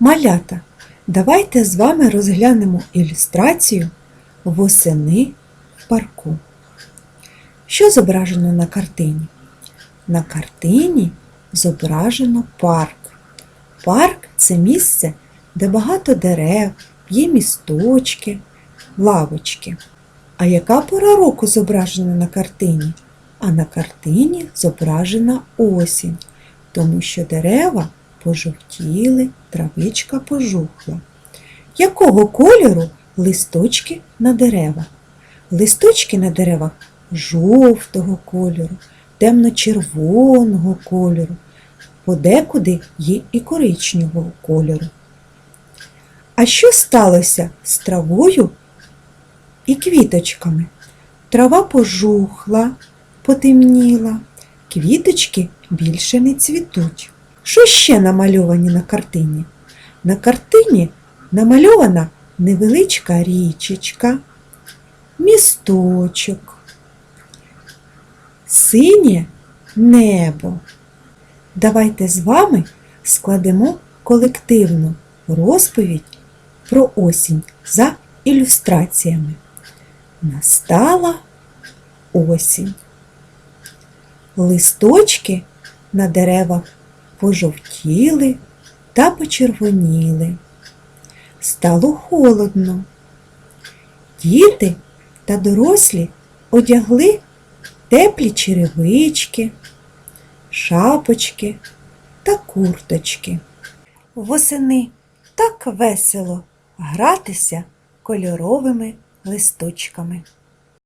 Малята, давайте з вами розглянемо ілюстрацію восени в парку. Що зображено на картині? На картині зображено парк. Парк це місце, де багато дерев, є місточки, лавочки. А яка пора року зображена на картині? А на картині зображена осінь, тому що дерева пожовтіли, травичка пожухла. Якого кольору листочки на деревах? Листочки на деревах жовтого кольору, темно-червоного кольору, подекуди є і коричневого кольору. А що сталося з травою і квіточками? Трава пожухла, потемніла, квіточки більше не цвітуть. Що ще намальовані на картині? На картині намальована невеличка річечка, місточок, синє небо. Давайте з вами складемо колективну розповідь про осінь за ілюстраціями. Настала осінь. Листочки на деревах пожовтіли та почервоніли. Стало холодно. Діти та дорослі одягли теплі черевички, шапочки та курточки. Восени так весело гратися кольоровими листочками.